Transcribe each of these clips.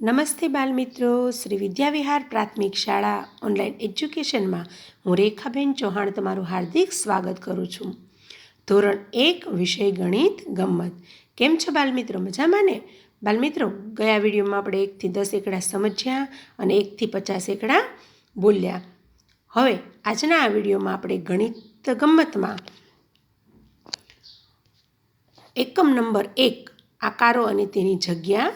નમસ્તે બાલમિત્રો, શ્રી વિદ્યાવિહાર પ્રાથમિક શાળા ઓનલાઈન એજ્યુકેશનમાં હું રેખાબેન ચૌહાણ તમારું હાર્દિક સ્વાગત કરું છું. ધોરણ એક, વિષય ગણિત, ગમ્મત. કેમ છો બાલમિત્રો? મજામાં ને? બાલમિત્રો, ગયા વિડીયોમાં આપણે એકથી દસ એકડા સમજ્યા અને એકથી પચાસ એકડા બોલ્યા. હવે, આજના આ વિડીયોમાં આપણે ગણિત ગમ્મતમાં એકમ નંબર એક, આકારો અને તેની જગ્યા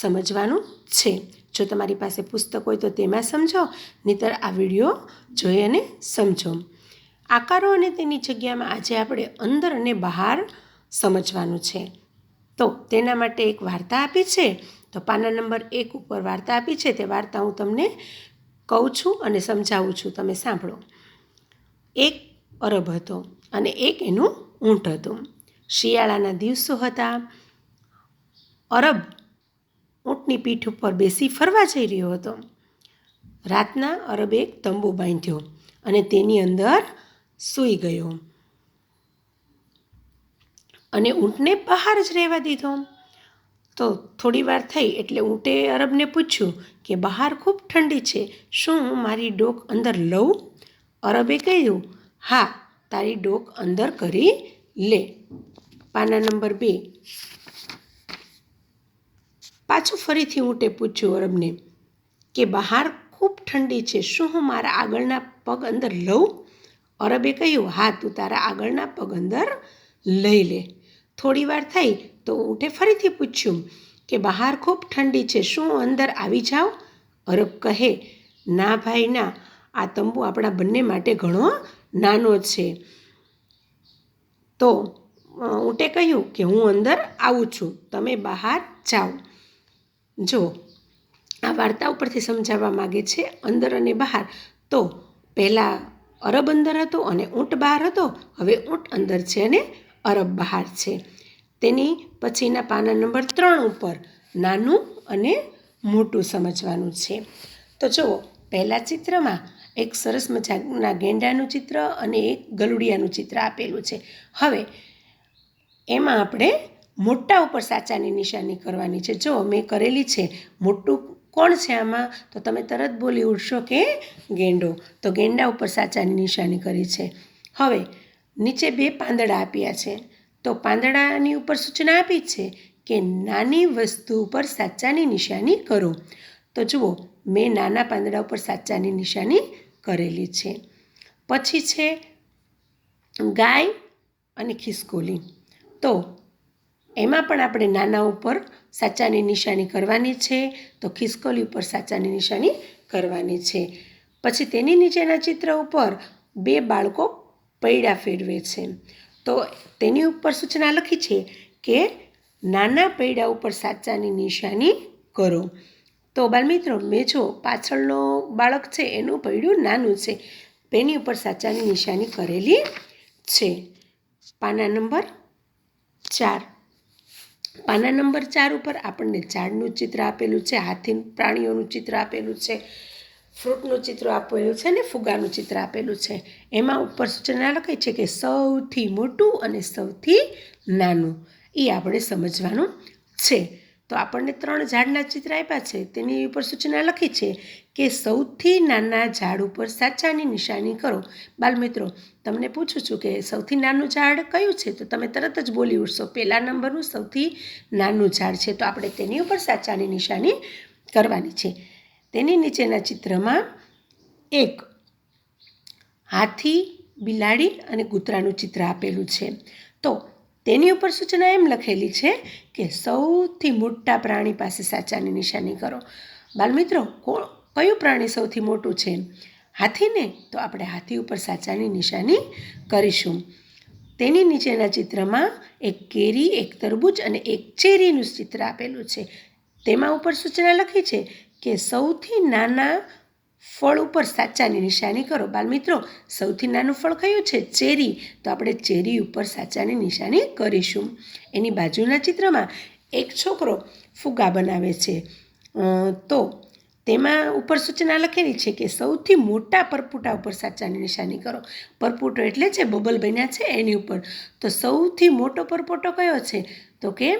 સમજવાનું છે. જો તમારી પાસે પુસ્તક હોય તો તેમાં સમજો, નહીતર આ વીડિયો જોઈ અને સમજો. આકારો અને તેની જગ્યામાં આજે આપણે અંદર અને બહાર સમજવાનું છે. તો તેના માટે એક વાર્તા આપી છે. તો પાના નંબર એક ઉપર વાર્તા આપી છે. તે વાર્તા હું તમને કહું છું અને સમજાવું છું. તમે સાંભળો. એક અરબ હતો અને એક એનું ઊંટ હતું. શિયાળાના દિવસો હતા. અરબ ઊંટની પીઠ ઉપર બેસી ફરવા જઈ રહ્યો હતો. રાતના અરબે એક તંબુ બાંધ્યો અને તેની અંદર સૂઈ ગયો અને ઊંટને બહાર જ રહેવા દીધો. તો થોડી વાર થઈ એટલે ઊંટે અરબને પૂછ્યું કે, બહાર ખૂબ ઠંડી છે, શું હું મારી ડોક અંદર લઉં? અરબે કહ્યું, હા, તારી ડોક અંદર કરી લે. પાના નંબર બે. પાછું ફરીથી ઊંટે પૂછ્યું અરબને કે બહાર ખૂબ ઠંડી છે, શું હું મારા આગળના પગ અંદર લઉં? અરબે કહ્યું, હા, તું તારા આગળના પગ અંદર લઈ લે. થોડી વાર થઈ તો ઊંટે ફરીથી પૂછ્યું કે બહાર ખૂબ ઠંડી છે, શું અંદર આવી જાઓ અરબ કહે, ના ભાઈ, ના, આ તંબુ આપણા બંને માટે ઘણો નાનો છે. તો ઊંટે કહ્યું કે, હું અંદર આવું છું, તમે બહાર જાઓ. જો, આ વાર્તા ઉપરથી સમજાવવા માગે છે, અંદર અને બહાર. તો, પહેલાં અરબ અંદર હતો અને ઊંટ બહાર હતો, હવે ઊંટ અંદર છે અને અરબ બહાર છે. તેની પછીના પાના નંબર ત્રણ ઉપર નાનું અને મોટું સમજવાનું છે. તો જુઓ પહેલાં ચિત્રમાં એક સરસ મજાના ગેંડાનું ચિત્ર અને એક ગલુડિયાનું ચિત્ર આપેલું છે. હવે, એમાં આપણે મોટા ઉપર સાચાની નિશાની કરવાની છે. જો મેં કરેલી છે, મોટું કોણ છે આમાં? તો તમે તરત બોલી ઉઠશો કે ગેંડો. તો ગેંડા ઉપર સાચાની નિશાની કરી છે. હવે, નીચે બે પાંદડા આપ્યા છે. તો પાંદડાની ઉપર સૂચના આપી છે કે નાની વસ્તુ ઉપર સાચાની નિશાની કરો. તો જુઓ, મેં નાના પાંદડા ઉપર સાચાની નિશાની કરેલી છે. પછી છે ગાય અને ખિસકોલી. તો એમાં પણ આપણે નાના ઉપર સાચાની નિશાની કરવાની છે, તો ખિસકોલી ઉપર સાચાની નિશાની કરવાની છે. પછી તેની નીચેના ચિત્ર ઉપર બે બાળકો પૈડા ફેરવે છે. તો તેની ઉપર સૂચના લખી છે કે નાના પૈડા ઉપર સાચાની નિશાની કરો. તો બાળમિત્રો, મેં જો પાછળનો બાળક છે, એનું પૈડું નાનું છે, તેની ઉપર સાચાની નિશાની કરેલી છે. પાના નંબર ચાર. પાના નંબર ચાર ઉપર આપણને ઝાડનું ચિત્ર આપેલું છે હાથી પ્રાણીઓનું ચિત્ર આપેલું છે, ફ્રૂટનું ચિત્ર આપેલું છે ને ફુગાનું ચિત્ર આપેલું છે. એમાં ઉપર સૂચના લખાય છે કે સૌથી મોટું અને સૌથી નાનું. એ આપણે સમજવાનું છે. તો આપણને ત્રણ ઝાડના ચિત્ર આપ્યા છે. તેની ઉપર સૂચના લખી છે કે સૌથી નાના ઝાડ ઉપર સાચાની નિશાની કરો. બાલમિત્રો, તમને પૂછું છું કે સૌથી નાનું ઝાડ કયું છે? તો તમે તરત જ બોલી ઉઠશો. પહેલા નંબરનું સૌથી નાનું ઝાડ છે. તો આપણે તેની ઉપર સાચાની નિશાની કરવાની છે. તેની નીચેના ચિત્રમાં એક હાથી, બિલાડી અને કૂતરાનું ચિત્ર આપેલું છે. તો તેની ઉપર સૂચના એમ લખેલી છે કે સૌથી મોટા પ્રાણી પાસે સાચાની નિશાની કરો. બાલમિત્રો કયું પ્રાણી સૌથી મોટું છે? હાથીને? તો આપણે હાથી ઉપર સાચાની નિશાની કરીશું. તેની નીચેના ચિત્રમાં એક કેરી, એક તરબૂચ અને એક ચેરીનું ચિત્ર આપેલું છે. તેમાં ઉપર સૂચના લખી છે કે સૌથી નાના ફળ ઉપર સાચાની નિશાની કરો. બાલમિત્રો, સૌથી નાનું ફળ કયું છે? ચેરી. તો આપણે ચેરી ઉપર સાચાની નિશાની કરીશું. એની બાજુના ચિત્રમાં એક છોકરો ફુગા બનાવે છે. તો તેમાં ઉપર સૂચના લખેલી છે કે સૌથી મોટા પરપુટા ઉપર સાચાની નિશાની કરો. પરપુટો એટલે છે બબલ બન્યા છે એની ઉપર. તો સૌથી મોટો પરપોટો કયો છે? તો કે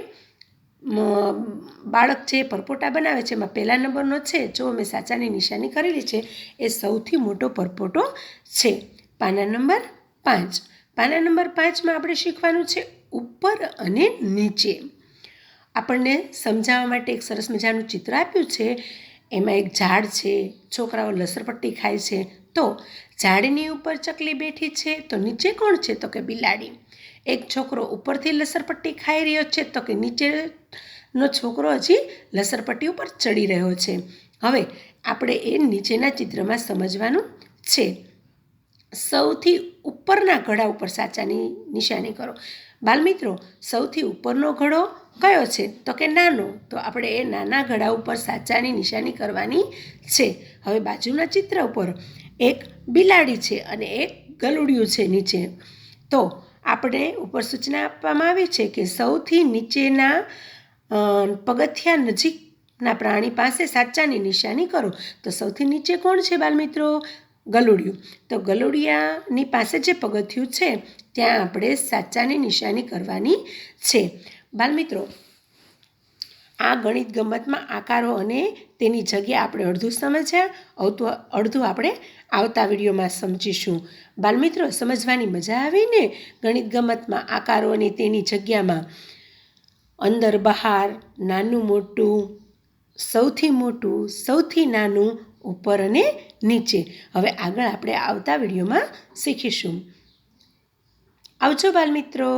બાળક જે પરપોટા બનાવે છે, એમાં પહેલા નંબરનો છે, જો મેં સાચાની નિશાની કરેલી છે, એ સૌથી મોટો પરપોટો છે. પાના નંબર પાંચ. પાના નંબર પાંચમાં આપણે શીખવાનું છે ઉપર અને નીચે. આપણને સમજાવવા માટે એક સરસ મજાનું ચિત્ર આપ્યું છે. એમાં એક ઝાડ છે, છોકરાઓ લસરપટ્ટી ખાય છે. તો ઝાડની ઉપર ચકલી બેઠી છે, તો નીચે કોણ છે? તો કે બિલાડી. એક છોકરો ઉપરથી લસરપટ્ટી ખાઈ રહ્યો છે, તો કે નીચેનો છોકરો હજી લસરપટ્ટી ઉપર ચડી રહ્યો છે. હવે આપણે એ નીચેના ચિત્રમાં સમજવાનું છે. સૌથી ઉપરના ઘડા ઉપર સાચાની નિશાની કરો. બાલમિત્રો, સૌથી ઉપરનો ઘડો કયો છે? તો કે નાનો. તો આપણે એ નાના ઘડા ઉપર સાચાની નિશાની કરવાની છે. હવે બાજુના ચિત્ર ઉપર એક બિલાડી છે અને એક ગલુડિયું છે નીચે. તો આપણે ઉપર સૂચના આપવામાં આવી છે કે સૌથી નીચેના પગથિયા નજીકના પ્રાણી પાસે સાચાની નિશાની કરો. તો સૌથી નીચે કોણ છે બાલમિત્રો? ગલુડિયું. તો ગલુડિયાની પાસે જે પગથિયું છે, ત્યાં આપણે સાચાની નિશાની કરવાની છે. બાલમિત્રો, આ ગણિત ગમતમાં આકારો અને તેની જગ્યા આપણે અડધું સમજ્યા. અડધું અડધું આપણે આવતા વિડીયોમાં સમજીશું. બાલમિત્રો, સમજવાની મજા આવી ને ગણિત ગમતમાં આકારો અને તેની જગ્યામાં અંદર બહાર નાનું મોટું, સૌથી મોટું, સૌથી નાનું, ઉપર અને નીચે. હવે આગળ આપણે આવતા વિડીયોમાં શીખીશું. આવજો બાલમિત્રો.